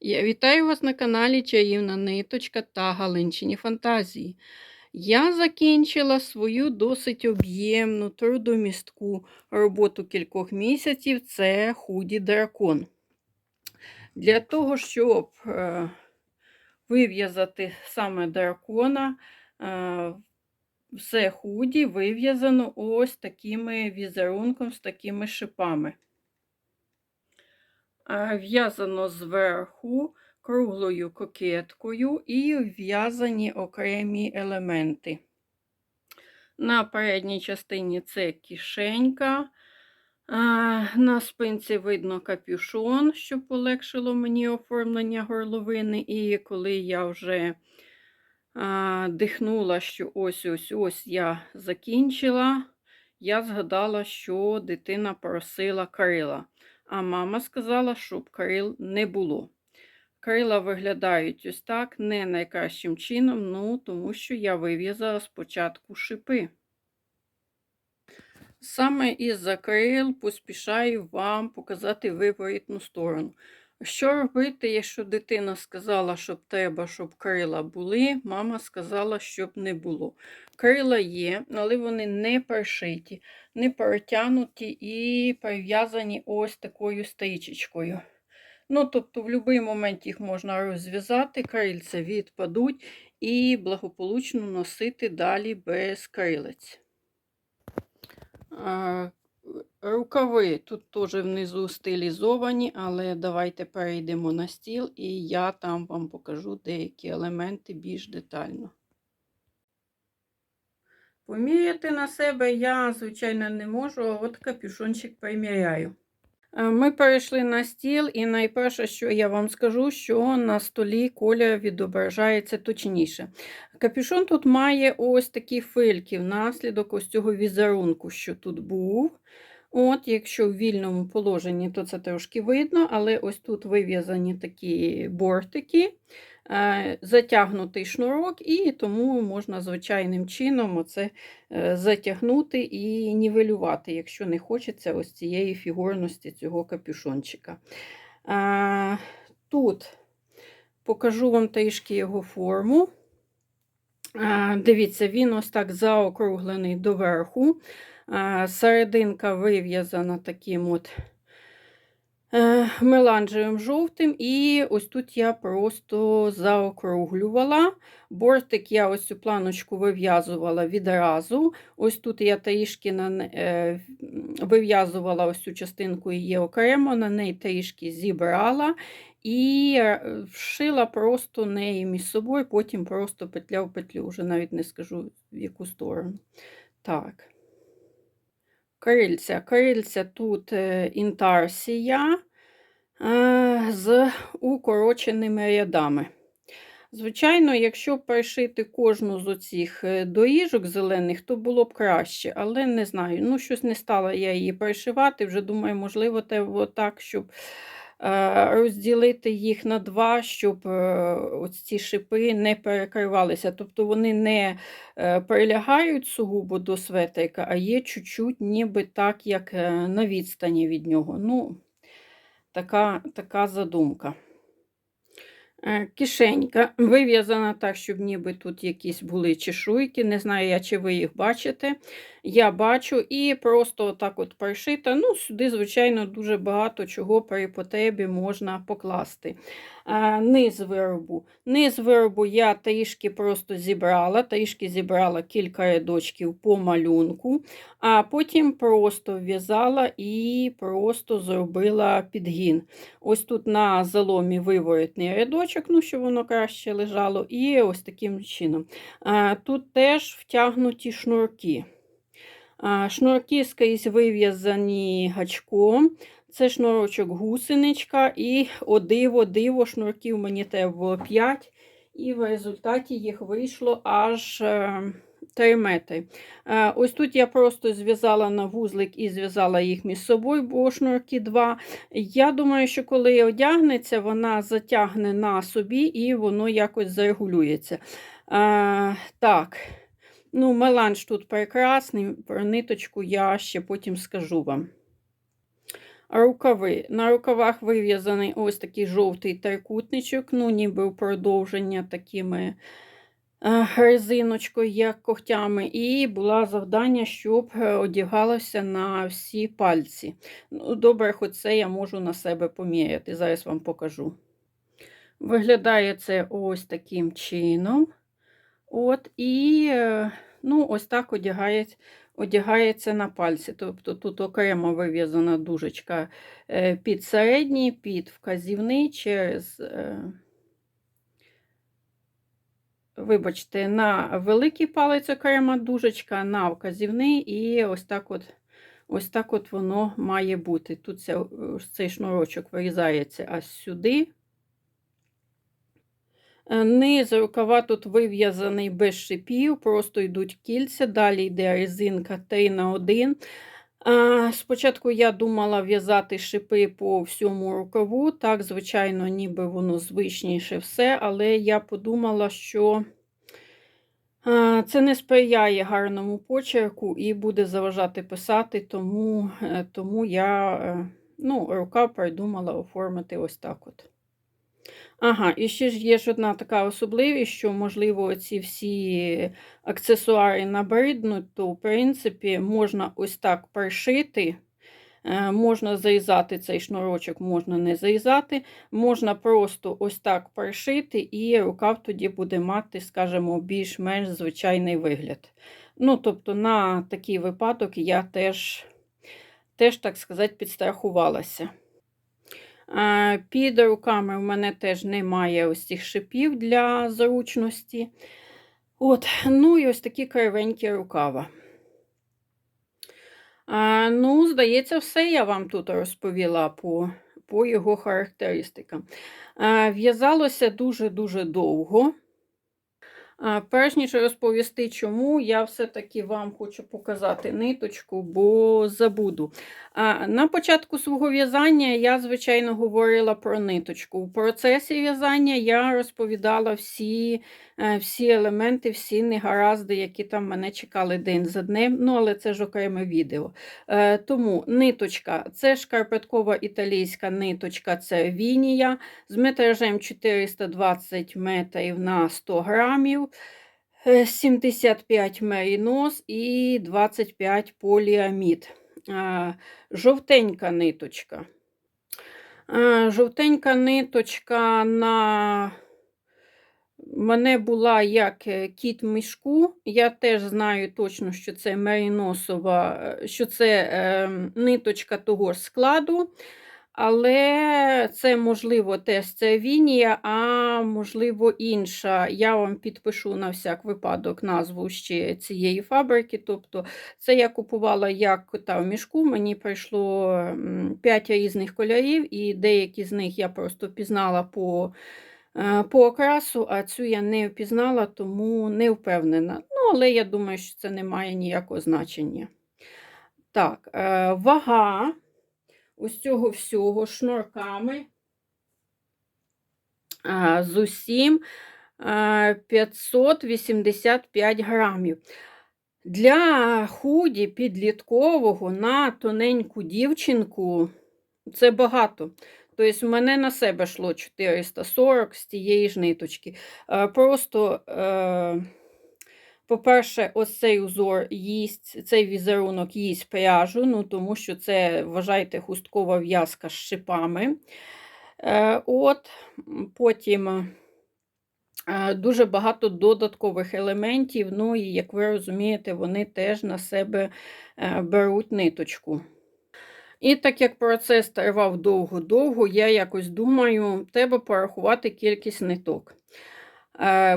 Я вітаю вас на каналі Чаївна Ниточка та Галинчині Фантазії. Я закінчила свою досить об'ємну, трудомістку роботу кількох місяців це худі дракон. Для того, щоб е, вив'язати саме дракона, е, все худі вив'язано ось такими візерунком, з такими шипами. Е, В'язано зверху круглою кокеткою і в'язані окремі елементи. На передній частині це кишенька. Е, На спинці видно капюшон, щоб полегшило мені оформлення горловини. І коли я вже дихнула, що ось-ось-ось я закінчила, я згадала, що дитина просила крила. А мама сказала, щоб крил не було. Крила виглядають ось так, не найкращим чином, ну, тому що я вив'язала спочатку шипи. Саме із-за крил поспішаю вам показати виворітну сторону. Що робити, якщо дитина сказала, щоб треба, щоб крила були, мама сказала, щоб не було. Крила є, але вони не перешиті, не перетягнуті і прив'язані ось такою стрічечкою. Ну, тобто, в будь-який момент їх можна розв'язати, крильця відпадуть і благополучно носити далі без крилець. Рукави тут теж внизу стилізовані, але давайте перейдемо на стіл і я там вам покажу деякі елементи більш детально. Поміряти на себе я, звичайно, не можу, а от капюшончик приміряю. Е, Ми перейшли на стіл, і найперше, що я вам скажу, що на столі колір відображається точніше. Капюшон тут має ось такі фильки внаслідок ось цього візерунку, що тут був. От, Якщо в вільному положенні, то це трошки видно, але ось тут вив'язані такі бортики, е, затягнутий шнурок, і тому можна звичайним чином оце е, затягнути і нівелювати, якщо не хочеться ось цієї фігурності цього капюшончика. Е, Тут покажу вам трішки його форму. Дивіться, він ось так заокруглений доверху. Серединка вив'язана таким от е, меланжевим жовтим, і ось тут я просто заокруглювала. Бортик я ось цю планочку вив'язувала відразу. Ось тут я трішки на, е, вив'язувала ось цю частинку її окремо, на неї трішки зібрала. І е, вшила просто неї між собою, потім просто петля в петлю, вже навіть не скажу в яку сторону. Так. Крильця. Крильця тут е, інтарсія е, з укороченими рядами. Звичайно, якщо пришити кожну з оцих доріжок зелених, то було б краще, але не знаю. Ну, щось не стала я її пришивати. Вже думаю, можливо, треба так, щоб розділити їх на два, щоб ось ці шипи не перекривалися. Тобто вони не е, прилягають сугубо до светрика, а є чуть-чуть ніби так, як е, на відстані від нього. Ну, Така, така задумка. Е, кишенька вив'язана так, щоб ніби тут якісь були чешуйки. Не знаю, я, чи ви їх бачите. Я бачу і просто так от пришита. Ну, Сюди, звичайно, дуже багато чого при потребі можна покласти. А, Низ виробу. Низ виробу я трішки просто зібрала, трішки зібрала кілька рядочків по малюнку, а потім просто в'язала і просто зробила підгін. Ось тут на заломі виворотний рядочок, ну, щоб воно краще лежало, і ось таким чином. А, Тут теж втягнуті шнурки. Шнурки скрізь вив'язані гачком. Це шнурочок гусеничка, і о диво, диво, шнурків мені треба було 5, і в результаті їх вийшло аж 3 е, метри. Е, ось тут я просто зв'язала на вузлик і зв'язала їх між собою, бо шнурки 2. Я думаю, що коли одягнеться, вона затягне на собі і воно якось зарегулюється. Е, так. Ну, меланж тут прекрасний, про ниточку я ще потім скажу вам. Рукави. На рукавах вив'язаний ось такий жовтий трикутничок, ну, ніби продовження такими е, резиночкою, як когтями, і було завдання, щоб е, одягалося на всі пальці. Ну, Добре, хоч це я можу на себе поміряти. Зараз вам покажу. Виглядає це ось таким чином. От, І е, ну, ось так одягається, одягається на пальці. Тобто тут окремо вив'язана дужечка е, під середній, під вказівний через. е, Вибачте, на великий палець окрема дужечка, на вказівний, і ось так от ось так от воно має бути. Тут ця, цей шнурочок вирізається аж сюди. Е, Низ рукава тут вив'язаний без шипів, просто йдуть кільця, далі йде резинка 3 на 1. Спочатку я думала в'язати шипи по всьому рукаву. Так, звичайно, ніби воно звичніше все, але я подумала, що це не сприяє гарному почерку і буде заважати писати, тому, е, тому я е, ну, рукав придумала оформити ось так от. Ага, і ще ж є ж одна така особливість, що, можливо, ці всі аксесуари набриднуть, то, в принципі, можна ось так пришити. Е, Можна зарізати цей шнурочок, можна не зарізати, можна просто ось так пришити, і рукав тоді буде мати, скажімо, більш-менш звичайний вигляд. Ну, тобто, на такий випадок я теж, теж так сказати, підстрахувалася. Е, Під руками в мене теж немає ось цих шипів для зручності. От, Ну і ось такі кривенькі рукава. А, Ну, здається, все я вам тут розповіла по по його характеристикам. А, В'язалося дуже-дуже довго. Перш ніж розповісти, чому, я все-таки вам хочу показати ниточку, бо забуду. На початку свого в'язання я, звичайно, говорила про ниточку. У процесі в'язання я розповідала всі всі елементи, всі негаразди, які там мене чекали день за днем, ну, але це ж окреме відео. Е, Тому ниточка це шкарпеткова італійська ниточка, це вінія з метражем 420 метрів на 100 грамів. 75 мерінос і 25 поліамід. Жовтенька ниточка. Жовтенька ниточка на мене була як е, кіт мішку. Я теж знаю точно, що це меріносова, е, що це е, ниточка того ж складу. Але це, можливо, теж це Вінія, а можливо, інша. Я вам підпишу на всяк випадок назву ще цієї фабрики. Тобто, це я купувала як кота в мішку. Мені прийшло 5 різних кольорів, і деякі з них я просто впізнала по по окрасу, а цю я не впізнала, тому не впевнена. Ну, але я думаю, що це не має ніякого значення. Так, е, вага ось цього всього шнурками з усім 585 грамів. Для худі підліткового на тоненьку дівчинку це багато. Тобто, в мене на себе йшло 440 з тієї ж ниточки. Просто. Е, по-перше, ось цей узор їсть, цей візерунок їсть пряжу, ну, тому що це, вважайте, хусткова в'язка з шипами. Е, от, Потім е, дуже багато додаткових елементів, ну і, як ви розумієте, вони теж на себе е, беруть ниточку. І так як процес тривав довго-довго, я якось думаю, треба порахувати кількість ниток.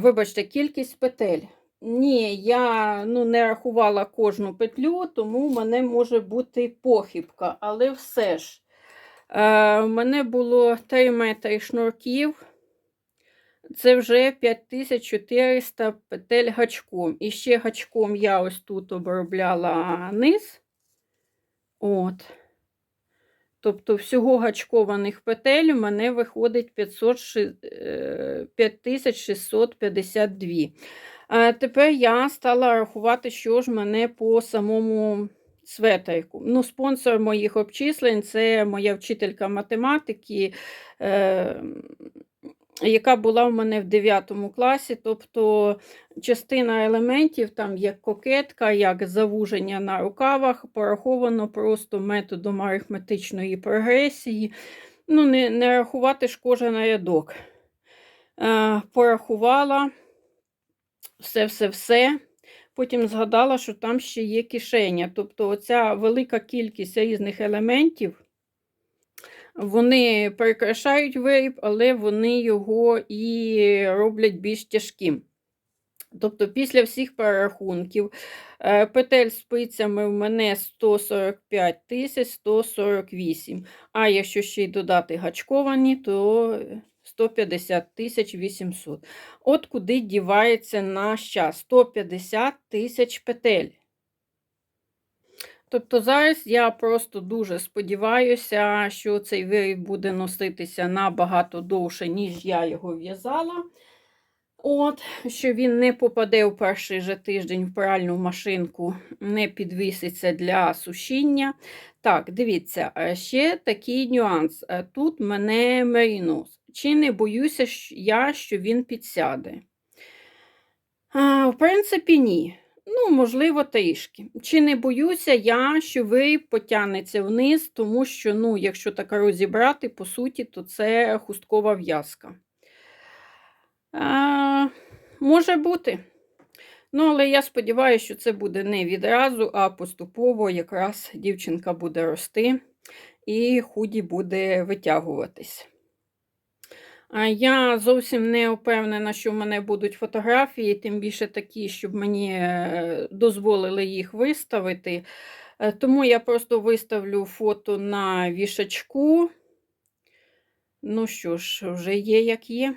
Вибачте, кількість петель. Ні, я ну, не рахувала кожну петлю, тому в мене може бути похибка. Але все ж, е, в мене було 3 метри шнурків. Це вже 5400 петель гачком. І ще гачком я ось тут обробляла низ. От. Тобто, всього гачкованих петель у мене виходить 500, 5652. Тепер я стала рахувати, що ж мене по самому светрику. Ну, спонсор моїх обчислень це моя вчителька математики, е, яка була в мене в 9 класі. Тобто частина елементів, там як кокетка, як завуження на рукавах, пораховано просто методом арифметичної прогресії. Ну, не, не рахувати ж кожен рядок. Е, порахувала все-все-все. Потім згадала, що там ще є кишеня. Тобто, оця велика кількість різних елементів, вони прикрашають виріб, але вони його і роблять більш тяжким. Тобто, після всіх перерахунків, е, петель спицями в мене 145 тисяч 148. А якщо ще й додати гачковані, то 150 тисяч 800. От куди дівається наш час 150 тисяч петель. Тобто зараз я просто дуже сподіваюся, що цей виріб буде носитися набагато довше, ніж я його в'язала. От, що він не попаде в перший же тиждень в пральну машинку, не підвіситься для сушіння. Так, дивіться, е, ще такий нюанс. Е, Тут мене мерінос. Чи не боюся я, що він підсяде? А, В принципі, ні. Ну, можливо, трішки. Чи не боюся я, що виріб потягнеться вниз, тому що, ну, якщо так розібрати, по суті, то це хусткова в'язка. Може бути. Ну, але я сподіваюся, що це буде не відразу, а поступово якраз дівчинка буде рости і худі буде витягуватись. Я зовсім не впевнена, що в мене будуть фотографії, тим більше такі, щоб мені е, дозволили їх виставити. Е, тому я просто виставлю фото на вішачку. Ну що ж, вже є, як є.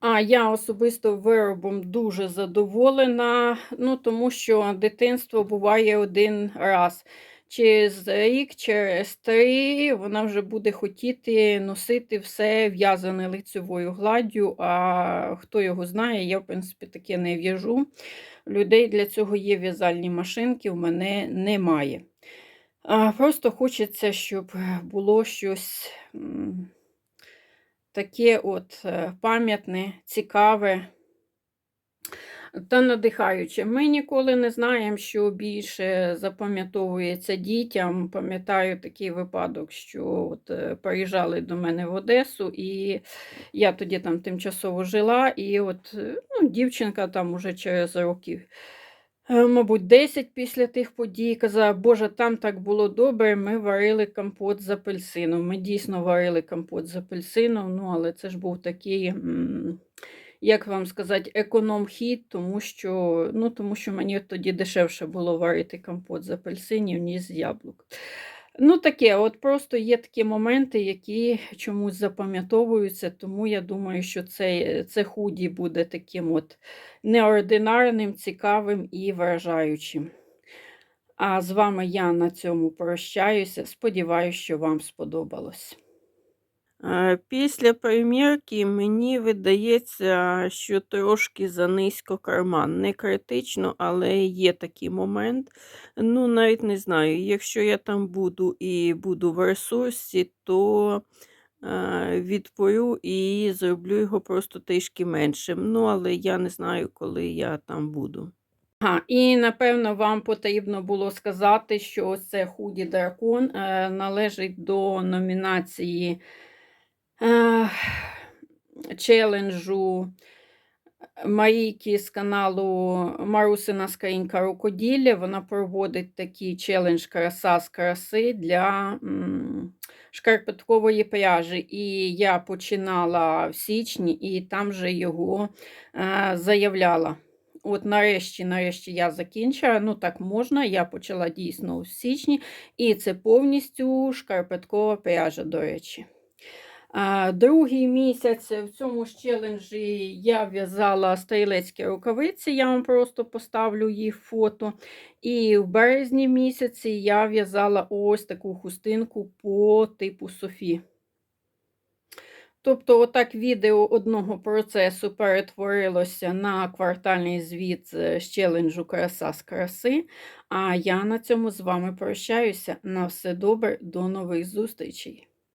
А я особисто виробом дуже задоволена, ну, тому що дитинство буває один раз. Через рік, через три вона вже буде хотіти носити все в'язане лицевою гладдю, а хто його знає, я, в принципі, таке не в'яжу. Людей для цього є в'язальні машинки, в мене немає. Просто хочеться, щоб було щось таке от е, пам'ятне, цікаве та надихаюче. Ми ніколи не знаємо, що більше запам'ятовується дітям. Пам'ятаю такий випадок, що от е, приїжджали до мене в Одесу, і я тоді там тимчасово жила, і от е, ну, дівчинка там уже через років. Мабуть, 10 після тих подій казала, Боже, там так було добре, ми варили компот з апельсином. Ми дійсно варили компот з апельсином, ну, але це ж був такий як вам сказати, економ-хід, тому що ну, тому що мені тоді дешевше було варити компот з апельсинів, ніж з яблук. Ну, таке, от просто є такі моменти, які чомусь запам'ятовуються, тому я думаю, що це це худі буде таким от неординарним, цікавим і вражаючим. А з вами я на цьому прощаюся. Сподіваюся, що вам сподобалось. Після примірки мені видається, що трошки занизько карман. Не критично, але є такий момент. Ну, навіть не знаю, якщо я там буду і буду в ресурсі, то відпорю і зроблю його просто трішки меншим. Ну, але я не знаю, коли я там буду. Ага, І, напевно, вам потрібно було сказати, що це худі дракон е, належить до номінації челенджу Марійки з каналу Марусина Скринька Рукоділля. Вона проводить такий челендж краса з краси для шкарпеткової пряжі. І я починала в січні і там же його заявляла. От нарешті, нарешті я закінчила. Ну, так можна, я почала дійсно у січні, і це повністю шкарпеткова пряжа, до речі. Другий місяць в цьому ж челенджі я в'язала стрілецькі рукавиці, я вам просто поставлю їх фото. І в березні місяці я в'язала ось таку хустинку по типу Софі. Тобто, отак відео одного процесу перетворилося на квартальний звіт з челенджу Краса з краси. А я на цьому з вами прощаюся. На все добре, до нових зустрічей!